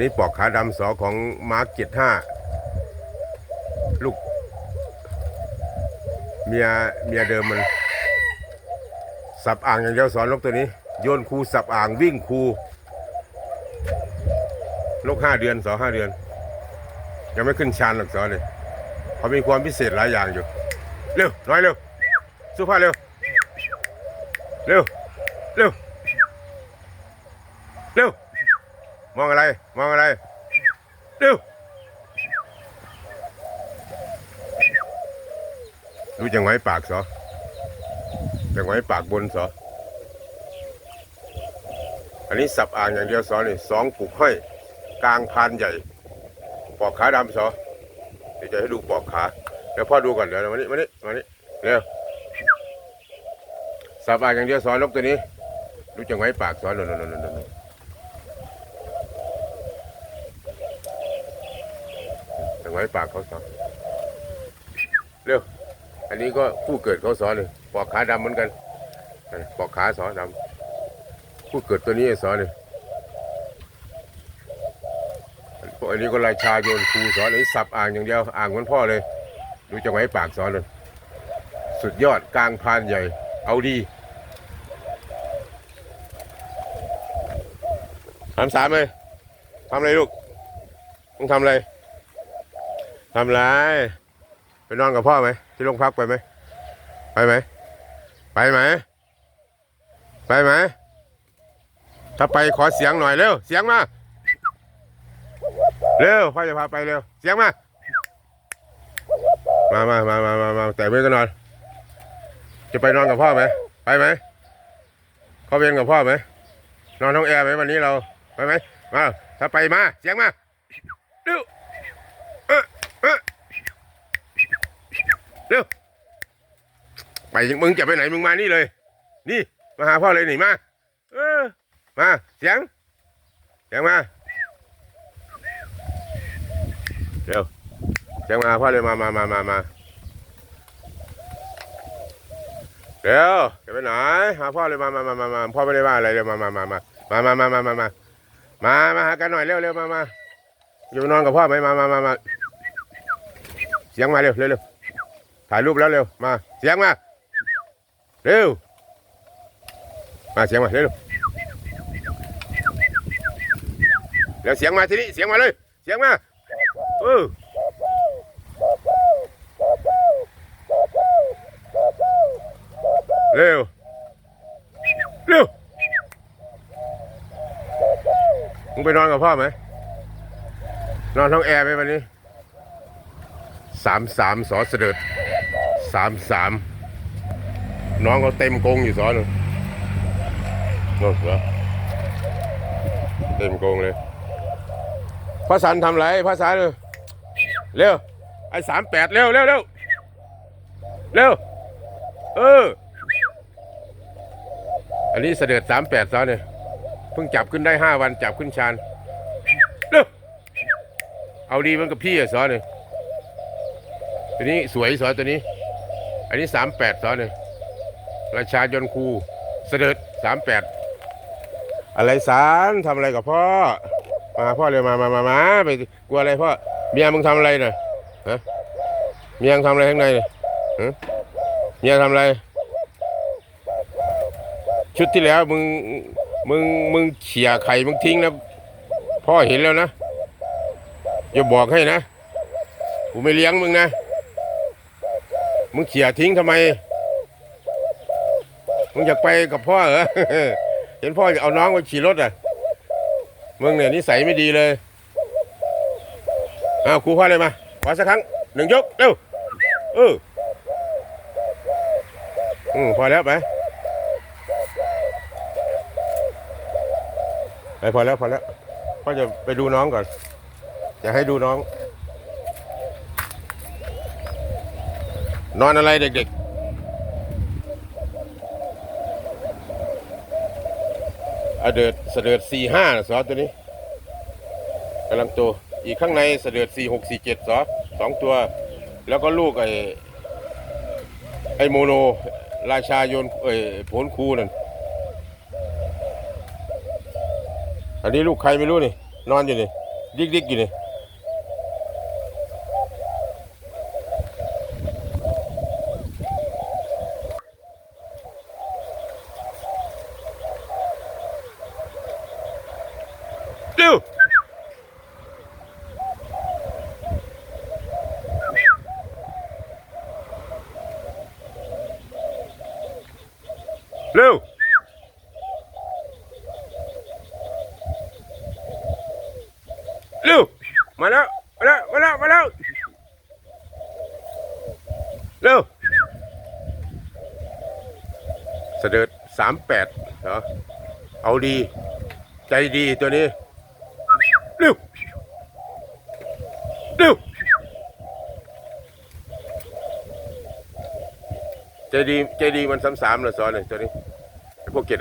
นี้ปอกขาดำสอของมาร์กเจ็ดห้าลูก เมียเมียเดิมมัน สับอ่างอย่างเดียวสอนนกตัวนี้ โยนคูสับอ่างวิ่งคูนกห้าเดือนสอห้าเดือน ยังไม่ขึ้นชานหรอกสอนเลยเขามีความพิเศษหลายอย่างอยู่ เร็ว น้อยเร็วสู้ผ้าเร็ว เร็ว เร็ว เร็ว องอะไร มองอะไรเร็วดูจังไว้ปากสอจังไว้ปากบนสออันนี้สับอ่างอย่างเดียวสอนี่สองปลูกห้อยกลางพานใหญ่ ปอกขาดำสอเดี๋ยวจะให้ดูปอกขาเดี๋ยวพ่อดูก่อนเดี๋ยวมานี่มานี่มานี่เร็วสับอ่างอย่างเดียวสอนนกตัวนี้ดูจังไว้ปากสอนนนนนน นจังไว้ปากเขาสอนเร็วอันนี้ก็ผู้เกิดเขาสอนเลยปอกขาดำเหมือนกันปอกขาสอนดำผู้เกิดตัวนี้สอนเลยพวกอันนี้ก็ราชาโยนครูสอนอันนี้สับอ่างอย่างเดียวอ่างเหมือนพ่อเลยดูจังไว้ปากสอนเลยสุดยอดกลางพานใหญ่ เอาดีทำสามเลยทำอะไรลูกต้องทำอะไร ทำไรไปนอนกับพ่อไหมที่โรงพักไปไหมไปไหมไปไหมไปไหมถ้าไปขอเสียงหน่อยเร็วเสียงมาเร็วพ่อจะพาไปเร็วเสียงมามามามามามามาแต่ไม่ก็นอน จะไปนอนกับพ่อไหมไปไหมเข้าเวรกับพ่อไหมนอนท้องแอร์ไหมวันนี้เราไปไหมมาถ้าไปมาเสียงมาเร็ว เร็วไปมึงจะไปไหนมึงมานี่เลย นี่มาหาพ่อเลยหนีมาเออมาเสียงเสียงมาเร็วเสียงมาหาพ่อเลยมามามามามาเดี๋ยวจะไปไหนหาพ่อเลยมามามามามาพ่อไม่ได้ว่าอะไรเลยมามามามามามามามามามามามาหากันหน่อยเร็วเร็วมามาอยู่นอนกับพ่อไหมมามามามา สียงมาเร็วเร็วเร็วถ่ายรูปแล้วเร็วมา เสียงมาเร็วมาเสียงมาเร็วเร็วเร็วเสียงมาที่นี้เสียงมาเลยเสียงมาเออเร็วเร็วมึงไปนอนกับพ่อไหมนอนท้องแอร์ไหมวันนี้ สามสามสอเสด็จสามสามน้องเขาเต็มกงอยู่สอหนึ่งน่นเหรอเต็มกงเลยพระสันทำไรพระสันเร็วเร็วไอ้สามแปดเร็วเร็วเร็วเร็วเออ อันนี้เสด็จสามแปดซ้อนเนี่ยเพิ่งจับขึ้นได้ห้าวันจับขึ้นชานเร็วเอาดีมันกับพี่อะซ้อนเนี่ย ตัวนี้สวยซ้อตัวนี้ อันนี้สามแปดซ้อนเนี่ยราชายนคูเสด็จสามแปดอะไรสารทำอะไรกับพ่อ มาพ่อเลยมามามามาไปกลัวอะไรพ่อเมียมึงทำอะไรน่ะฮะเมียมึงทำอะไรข้างในเนี่ยฮะเมียทำอะไร ชุดที่แล้วมึงมึงมึงเขี่ยไข่มึงทิ้งแล้วพ่อเห็นแล้วนะอย่าบอกให้นะกูไม่เลี้ยงมึงนะ มึงเขี่ยทิ้งทำไม มึงอยากไปกับพ่อเหรอ เห็นพ่อจะเอาน้องไปขี่รถอะ มึงเนี่ยนิสัยไม่ดีเลยอ้าวครูพ่อเลยมาขอสักครั้งหนึ่งยก เร็ว เอออืมพอแล้วไปไปพอแล้วพอแล้วพ่อจะไปดูน้องก่อนอยากให้ดูน้อง นอนอะไรเด็กๆอเดิดเสดิร์ดสี่ห้าสอตัวนี้กำลังโตอีกข้างในเสดิร์ดสี่หกสี่เจ็ดสอสองตัว แล้วก็ลูกไอ้ไอ้โมโน ราชาโยนเอ้ยผลคูนั่นอันนี้ลูกใครไม่รู้นี่ นอนอยู่นี่ดิกดิกอยู่นี่เร็ว เร็วเร็วมาแล้วมาแล้วมาแล้วมาแล้วเร็วเสด็จสามแปดเหรอเอาดี ใจดีตัวนี้เร็วเร็ว ใจดีใจดีมันสามสามเหรอสอนเลยตัวนี้ไอ้พวกเจ็ดห้า